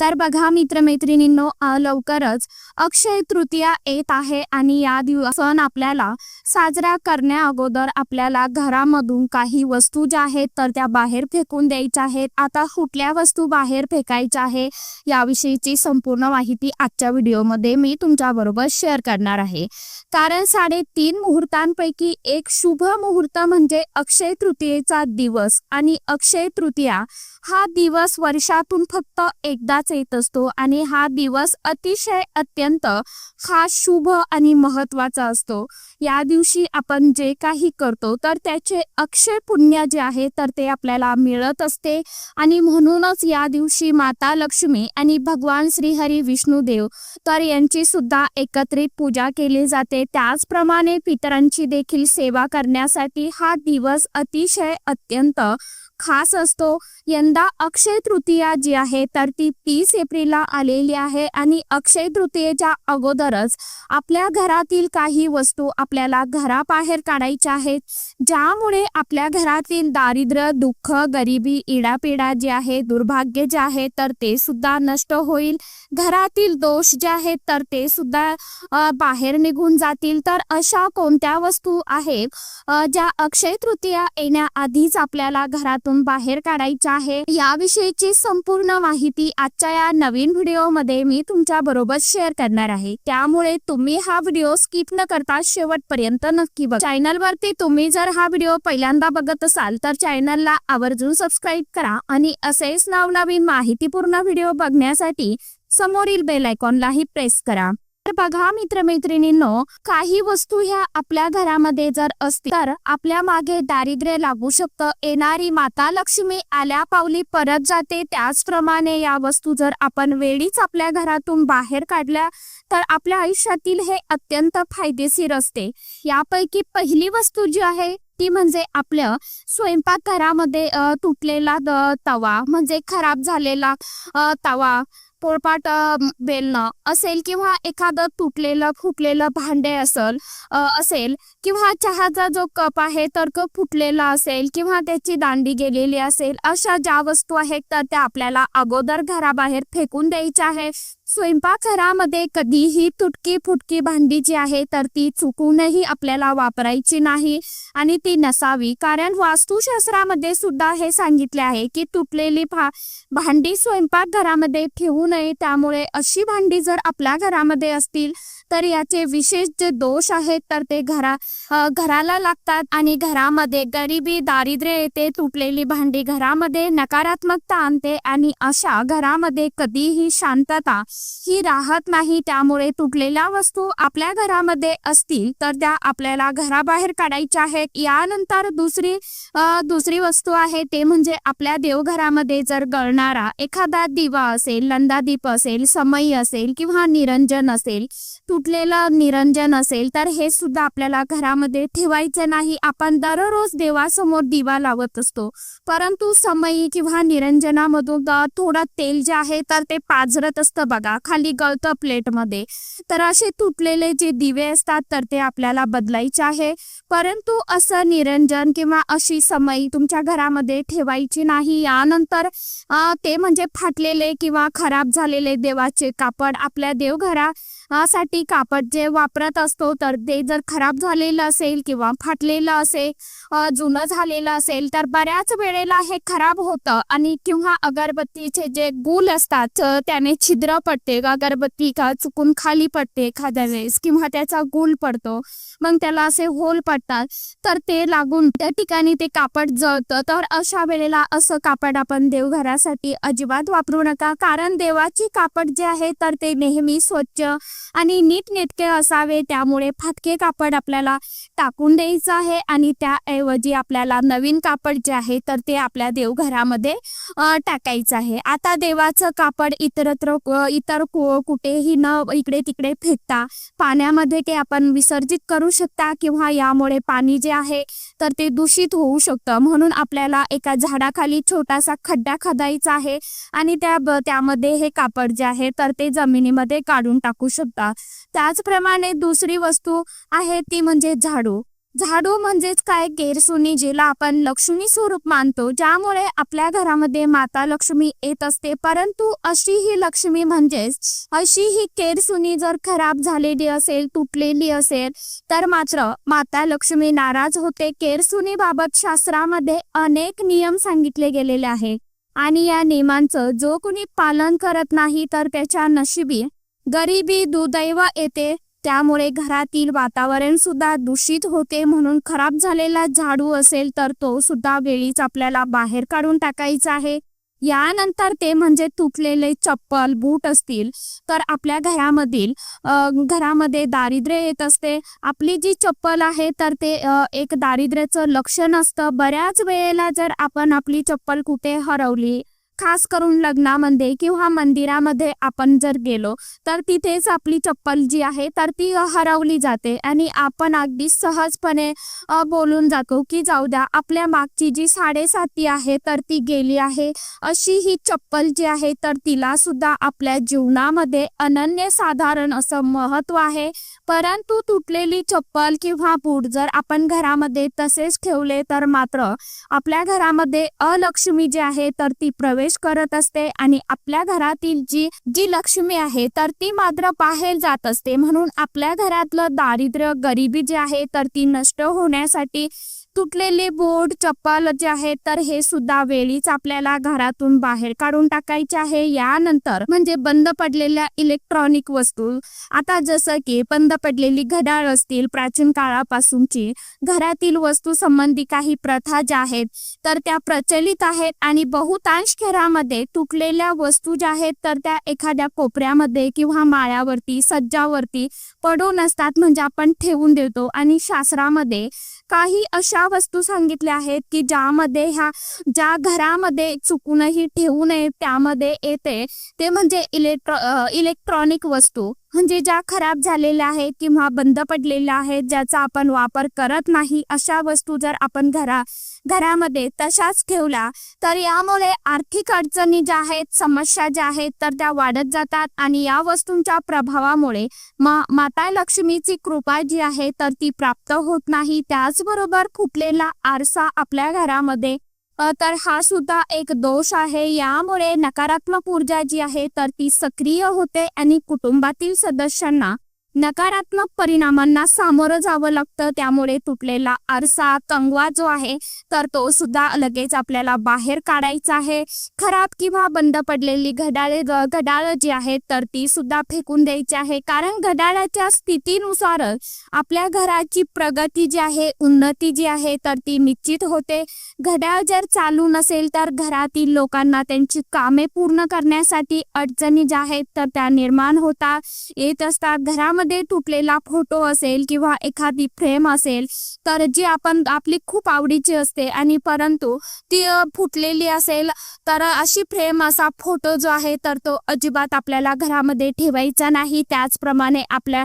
तर बघा मित्रमैत्रिणींनो लवकरच अक्षय तृतीया येत आहे आणि या दिवस सण आपल्याला साजरा करण्या अगोदर आपल्याला घरामधून काही वस्तू ज्या आहेत तर त्या बाहेर फेकून द्यायच्या आहेत. आता कुठल्या वस्तू बाहेर फेकायच्या आहे याविषयीची संपूर्ण माहिती आजच्या व्हिडिओमध्ये मी तुमच्या बरोबर शेअर करणार आहे. कारण साडेतीन मुहूर्तांपैकी एक शुभ मुहूर्त म्हणजे अक्षय तृतीयेचा दिवस आणि अक्षय तृतीया हा दिवस वर्षातून फक्त एकदाच येत असतो आणि हा दिवस अतिशय अत्यंत हा शुभ आणि महत्त्वाचा असतो. या दिवशी आपण जे काही करतो तर त्याचे अक्षय पुण्य जे आहे तर ते आपल्याला मिळत असते. आणि म्हणूनच या दिवशी माता लक्ष्मी आणि भगवान श्रीहरी विष्णुदेव तर यांची सुद्धा एकत्रित पूजा केली जाते. त्याचप्रमाणे पितरांची देखील सेवा करण्यासाठी हा दिवस अतिशय अत्यंत खास असतो. यंदा अक्षय तृतीया जी आहे तर ती तीस एप्रिलला आलेली आहे आणि अक्षय तृतीयेच्या अगोदरच आपल्या घरातील काही वस्तू आपल्याला घराबाहेर काढायच्या आहेत. ज्यामुळे आपल्या घरातील दारिद्र्य दुःख गरिबी इडापिडा जे आहे दुर्भाग्य जे आहे तर ते सुद्धा नष्ट होईल. घरातील दोष जे आहेत तर ते सुद्धा बाहेर निघून जातील. तर अशा कोणत्या वस्तू आहेत ज्या अक्षय तृतीया येण्याआधीच आपल्याला घरातून बाहेर काढायच्या आहे. याविषयीची संपूर्ण माहिती आजच्या या नवीन व्हिडिओमध्ये मी तुमच्या बरोबर शेअर करणार आहे. त्यामुळे तुम्ही हा व्हिडिओ स्किप न करता शेवटपर्यंत नक्की बघा. चॅनलवरती तुम्ही जर हा व्हिडिओ पहिल्यांदा बघत असाल तर चॅनलला आवर्जून सबस्क्राईब करा आणि असेच नवनवीन माहितीपूर्ण व्हिडिओ बघण्यासाठी समोरील बेल आयकॉनलाही प्रेस करा. तर बघा मित्रमैत्रिणींनो काही वस्तू ह्या आपल्या घरामध्ये जर असतील तर आपल्या मागे दारिद्र्य लागू शकतं. येणारी माता लक्ष्मी आल्या पावली परत जाते. त्याचप्रमाणे या वस्तू जर आपण वेळीच आपल्या घरातून बाहेर काढल्या तर आपल्या आयुष्यातील हे अत्यंत फायदेशीर असते. यापैकी पहिली वस्तू जी आहे ती म्हणजे आपल्या स्वयंपाकघरामध्ये घरामध्ये तुटलेला तवा म्हणजे खराब झालेला तवा. पोळपाट बेलणं असेल किंवा एखादं तुटलेलं फुटलेलं भांडे असेल असेल किंवा चहाचा जो कप आहे तर कप फुटलेला असेल किंवा त्याची दांडी गेलेली असेल अशा ज्या वस्तू आहेत तर त्या आपल्याला अगोदर घराबाहेर फेकून द्यायच्या आहे स्वयंपाकघरामध्ये कधीही तुटकी फुटकी भांडी जी आहे तर ती चुकूनही आपल्याला वापरायची नाही आणि ती नसावी. कारण वास्तुशास्त्रामध्ये सुद्धा हे सांगितले आहे की तुटलेली भा भांडी स्वयंपाकघरामध्ये ठेवू नये. त्यामुळे अशी भांडी जर आपल्या घरामध्ये असतील तर याचे विशेष जे दोष आहेत तर ते घरा घराला लागतात आणि घरामध्ये गरिबी दारिद्र्य येते तुटलेली भांडी घरामध्ये नकारात्मकता आणते आणि अशा घरामध्ये कधीही शांतता ही राहत नाही. त्यामुळे तुटलेल्या वस्तू आपल्या घरामध्ये असतील तर त्या आपल्याला घराबाहेर काढायच्या आहेत. यानंतर दुसरी दुसरी वस्तू आहे ते म्हणजे आपल्या देवघरामध्ये जर गळणारा एखादा दिवा असेल नंदादीप असेल समई असेल किंवा निरंजन असेल तुटलेलं निरंजन असेल तर हे सुद्धा आपल्याला घरामध्ये ठेवायचं नाही. आपण दररोज देवासमोर दिवा लावत असतो. परंतु समय किंवा निरंजनामधून थोडं तेल जे आहे तर ते पाझरत असतं बघा. खाली गळतं प्लेटमध्ये. तर असे तुटलेले जे दिवे असतात तर ते आपल्याला बदलायचे आहे. परंतु असं निरंजन किंवा अशी समई तुमच्या घरामध्ये ठेवायची नाही. यानंतर ते म्हणजे फाटलेले किंवा खराब झालेले देवाचे कापड आपल्या देवघरा साठी कापड जे वापरत असतो तर ते जर खराब झालेलं असेल किंवा फाटलेलं असेल जुनं झालेलं असेल तर बऱ्याच वेळेला हे खराब होतं. आणि किंवा अगरबत्तीचे जे गुल असतात त्याने छिद्र पडते. अगरबत्ती का चुकून खाली पडते एखाद्या वेळेस किंवा त्याचा गुल पडतो. मग त्याला असे होल पडतात. तर ते लागून त्या ठिकाणी ते कापड जळतं. तर अशा वेळेला असं कापड आपण देवघरासाठी अजिबात वापरू नका. कारण देवाची कापड जे आहे तर ते नेहमी स्वच्छ आणि नीटनेटके असावे त्यामुळे फाटके कापड आपल्याला टाकून द्यायचं आहे आणि त्याऐवजी आपल्याला नवीन कापड जे आहे तर ते आपल्या देवघरामध्ये टाकायचं आहे. आता देवाचं कापड इतरत्र इतर कुठेही न इकडे तिकडे फेकता पाण्यामध्ये ते आपण विसर्जित करू शकता किंवा यामुळे पाणी जे आहे तर ते दूषित होऊ शकतं. म्हणून आपल्याला एका झाडाखाली छोटासा खड्डा खदायचा आहे आणि त्या त्यामध्ये हे कापड जे आहे तर ते जमिनीमध्ये काढून टाकू शकता. त्याचप्रमाणे दुसरी वस्तू आहे ती म्हणजे झाडू. झाडू म्हणजेच काय? केरसुनी जिला आपण लक्ष्मी स्वरूप मानतो. ज्यामुळे आपल्या घरामध्ये माता लक्ष्मी येत असते. परंतु अशी ही लक्ष्मी म्हणजेच अशी ही केरसुनी जर खराब झालेली असेल तुटलेली असेल तर मात्र माता लक्ष्मी नाराज होते. केरसुनी बाबत शास्त्रामध्ये अनेक नियम सांगितले गेलेले आहे. आणि या नियमांचं जो कुणी पालन करत नाही तर त्याच्या नशिबी गरिबी दुदैव येते. त्यामुळे घरातील वातावरण सुद्धा दूषित होते म्हणून खराब झालेला झाडू असेल तर तो सुद्धा वेळीच आपल्याला बाहेर काढून टाकायचा आहे. यानंतर ते म्हणजे तुटलेले चप्पल बूट असतील तर आपल्या घरामधील घरामध्ये दारिद्र्य येत असते. आपली जी चप्पल आहे तर ते एक दारिद्र्याचं लक्षण असतं. बऱ्याच वेळेला जर आपण आपली चप्पल कुठे हरवली खास करून लग्नामध्ये किंवा मंदिरामध्ये आपण जर गेलो तर तिथेच आपली चप्पल जी आहे तर ती हरवली जाते. आणि आपण अगदी सहजपणे बोलून जातो की जाऊ द्या आपल्या मागची जी साडेसाती आहे तर ती गेली आहे. अशी ही चप्पल जी आहे तर तिला सुद्धा आपल्या जीवनामध्ये अनन्य साधारण असं महत्त्व आहे. परंतु तुटलेली चप्पल किंवा बूट जर आपण घरामध्ये तसेच ठेवले तर मात्र आपल्या घरामध्ये अलक्ष्मी जी आहे तर ती प्रवेश करत असते आणि आपल्या घरातील जी जी लक्ष्मी आहे तर ती मात्र बाहेर जात असते. म्हणून आपल्या घरातलं दारिद्र्य गरिबी जी आहे तर ती नष्ट होण्यासाठी तुटलेले बोट चप्पल जे आहे तर हे सुद्धा वेळीच आपल्याला घरातून बाहेर काढून टाकायचे आहे. यानंतर म्हणजे बंद पडलेल्या इलेक्ट्रॉनिक वस्तू. आता जसं की बंद पडलेली घड्याळ असतील प्राचीन काळापासूनची. घरातील वस्तू संबंधी काही प्रथा ज्या आहेत तर त्या प्रचलित आहेत आणि बहुतांश घरामध्ये तुटलेल्या वस्तू ज्या आहेत तर त्या एखाद्या कोपऱ्यामध्ये किंवा माळ्यावरती सज्जावरती पडून असतात म्हणजे आपण ठेवून देतो. आणि शास्त्रामध्ये काही अशा वस्तू सांगितल्या आहेत की ज्यामध्ये ह्या ज्या घरामध्ये चुकूनही ठेवू नये त्यामध्ये येते ते म्हणजे इलेक्ट्रॉ इलेक्ट्रॉनिक वस्तू. म्हणजे ज्या खराब झालेल्या आहेत किंवा बंद पडलेल्या आहेत ज्याचा आपण वापर करत नाही अशा वस्तू जर आपण घरा घरामध्ये तशाच ठेवल्या तर यामुळे आर्थिक अडचणी ज्या आहेत समस्या ज्या आहेत तर त्या वाढत जातात आणि या वस्तूंच्या प्रभावामुळे मा माता लक्ष्मीची कृपा जी आहे तर ती प्राप्त होत नाही. त्याचबरोबर फुटलेला आरसा आपल्या घरामध्ये तर हा सुद्धा एक दोष आहे. यामुळे नकारात्मक ऊर्जा जी आहे तर ती सक्रिय होते आणि कुटुंबातील सदस्यांना नकारात्मक परिणामांना सामोरं जावं लागतं. त्यामुळे तुटलेला आरसा कंगवा जो आहे तर तो सुद्धा लगेच आपल्याला बाहेर काढायचा आहे. खराब किंवा बंद पडलेली घडाळे घड्याळ जी आहेत तर ती सुद्धा फेकून द्यायची आहे. कारण घड्याळाच्या स्थितीनुसार आपल्या घराची प्रगती जी आहे उन्नती जी आहे तर ती निश्चित होते. घड्याळ जर चालू नसेल तर घरातील लोकांना त्यांची कामे पूर्ण करण्यासाठी अडचणी ज्या आहेत तर त्या निर्माण होतात येत असतात घरामध्ये तुटलेला फोटो असेल किंवा एखादी फ्रेम असेल तर जी आपण आपली खूप आवडीची असते आणि परंतु ती फुटलेली असेल तर अशी फ्रेम असा फोटो जो आहे तर तो अजिबात आपल्याला घरामध्ये ठेवायचा नाही. त्याचप्रमाणे आपल्या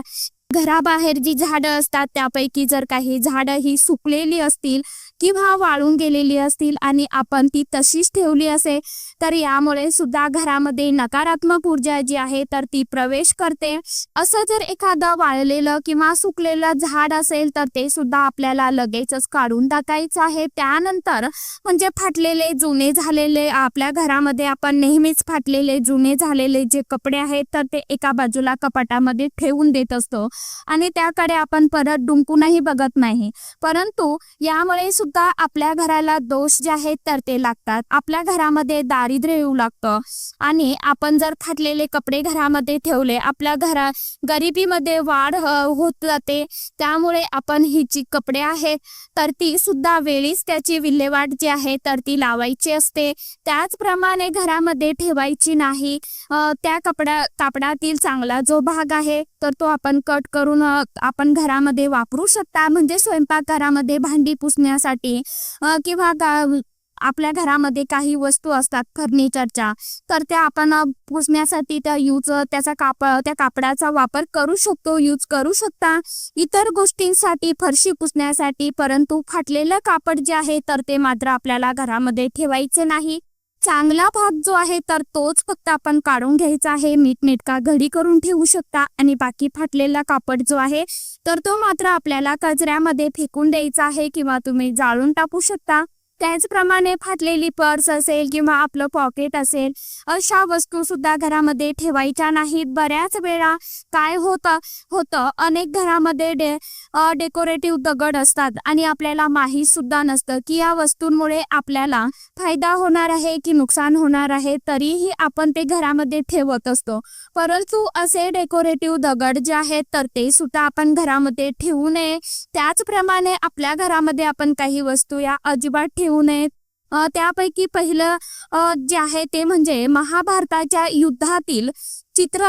घराबाहेर जी झाडं असतात त्यापैकी जर काही झाडं ही सुकलेली असतील किंवा वाळून गेलेली असतील आणि आपण ती तशीच ठेवली असेल तर यामुळे सुद्धा घरामध्ये नकारात्मक ऊर्जा जी आहे तर ती प्रवेश करते. असं जर एखादं वाळलेलं किंवा सुकलेलं झाड असेल तर ते सुद्धा आपल्याला लगेचच काढून टाकायचं आहे. त्यानंतर म्हणजे फाटलेले जुने झालेले आपल्या घरामध्ये आपण नेहमीच फाटलेले जुने झालेले जे कपडे आहेत तर ते एका बाजूला कपाटामध्ये ठेवून देत असतो. आणि त्याकडे आपण परत डुंकूनही बघत नाही. परंतु यामुळे सुद्धा आपल्या घराला दोष जे आहेत तर ते लागतात. आपल्या घरामध्ये दारिद्र्य येऊ लागतं. आणि आपण जर फाटलेले कपडे घरामध्ये ठेवले आपल्या घरा गरिबीमध्ये वाढ होत जाते. त्यामुळे आपण ही जी कपडे आहेत तर ती सुद्धा वेळीच त्याची विल्हेवाट जी आहे तर ती लावायची असते. त्याचप्रमाणे घरामध्ये ठेवायची नाही त्या कपड्या कापडातील चांगला जो भाग आहे तर तो आपण कट करून आपण घरामध्ये वापरू शकता. म्हणजे स्वयंपाकघरामध्ये भांडी पुसण्यासाठी किंवा आपल्या घरामध्ये काही वस्तू असतात फर्निचरच्या तर त्या आपण पुसण्यासाठी त्या यूज त्याचा कापड त्या कापडाचा वापर करू शकतो यूज करू शकता. इतर गोष्टींसाठी फरशी पुसण्यासाठी परंतु फाटलेलं कापड जे आहे तर ते मात्र आपल्याला घरामध्ये ठेवायचे नाही. चांगला भाग जो आहे तर तोच फक्त आपण काढून घ्यायचा आहे. नीटनेटका घडी करून ठेवू शकता. आणि बाकी फाटलेला कापड जो आहे तर तो मात्र आपल्याला कचऱ्यामध्ये फेकून द्यायचा आहे किंवा तुम्ही जाळून टाकू शकता. त्याचप्रमाणे फाटलेली पर्स असेल किंवा आपलं पॉकेट असेल अशा वस्तू सुद्धा घरामध्ये ठेवायच्या नाहीत. बऱ्याच वेळा काय होतं होतं अनेक घरामध्ये डे डेकोरेटिव्ह दगड असतात आणि आपल्याला माहीत सुद्धा नसतं की या वस्तूंमुळे आपल्याला फायदा होणार आहे की नुकसान होणार आहे तरीही आपण ते घरामध्ये ठेवत असतो. परंतु असे डेकोरेटिव्ह दगड जे आहेत तर ते सुद्धा आपण घरामध्ये ठेवू नये. त्याचप्रमाणे आपल्या घरामध्ये आपण काही वस्तू या अजिबात ठेवू नयेत. त्यापैकी पहिलं जे आहे ते म्हणजे महाभारताच्या युद्धातील चित्र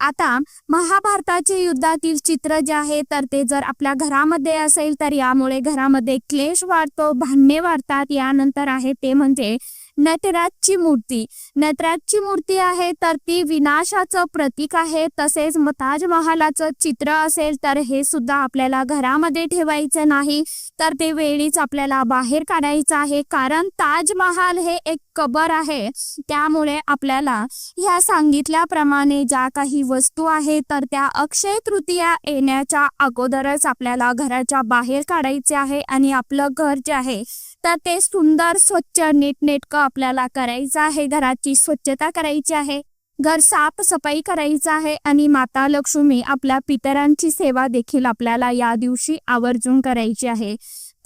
आता महाभारताचे युद्धातील चित्र जे आहे तर ते जर आपल्या घरामध्ये असेल तर यामुळे घरामध्ये क्लेश वाढतो भांडणे वाढतात यानंतर आहे ते म्हणजे नटराजची मूर्ती. नटराजची मूर्ती आहे तर ती विनाशाचं प्रतीक आहे. तसेच ताजमहालाचं चित्र असेल तर हे सुद्धा आपल्याला घरामध्ये ठेवायचं नाही. तर ते वेळीच आपल्याला बाहेर काढायचं आहे. कारण ताजमहाल हे एक कबर आहे. त्यामुळे आपल्याला ह्या सांगितल्याप्रमाणे ज्या काही वस्तू आहेत तर त्या अक्षय तृतीया येण्याच्या अगोदरच आपल्याला घराच्या बाहेर काढायचे आहे आणि आपलं घर जे आहे तर ते सुंदर स्वच्छ नीटनेटकं आपल्याला करायचं आहे. घराची स्वच्छता करायची आहे. घर साफसफाई करायचं आहे. आणि माता लक्ष्मी आपल्या पितरांची सेवा देखील आपल्याला या दिवशी आवर्जून करायची आहे.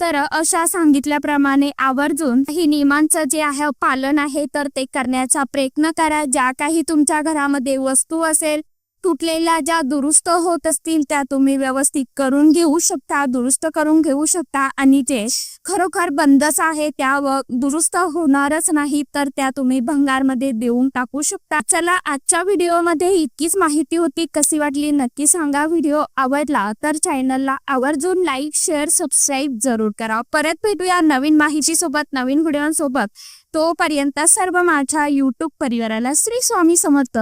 तर अशा सांगितल्याप्रमाणे आवर्जून ही नियमांचं जे आहे पालन आहे तर ते करण्याचा प्रयत्न करा. ज्या काही तुमच्या घरामध्ये वस्तू असेल तुटलेल्या ज्या दुरुस्त होत असतील त्या तुम्ही व्यवस्थित करून घेऊ शकता दुरुस्त करून घेऊ शकता. आणि जे खरोखर बंदच आहे त्या दुरुस्त होणारच नाही तर त्या तुम्ही भंगारमध्ये देऊन टाकू शकता. चला आजच्या व्हिडिओमध्ये इतकीच माहिती होती. कशी वाटली नक्की सांगा. व्हिडिओ आवडला तर चॅनलला आवर्जून लाईक शेअर सबस्क्राईब जरूर करा. परत भेटूया नवीन माहिती सोबत नवीन व्हिडिओसोबत. तोपर्यंत सर्व माझ्या युट्यूब परिवाराला श्री स्वामी समर्थ.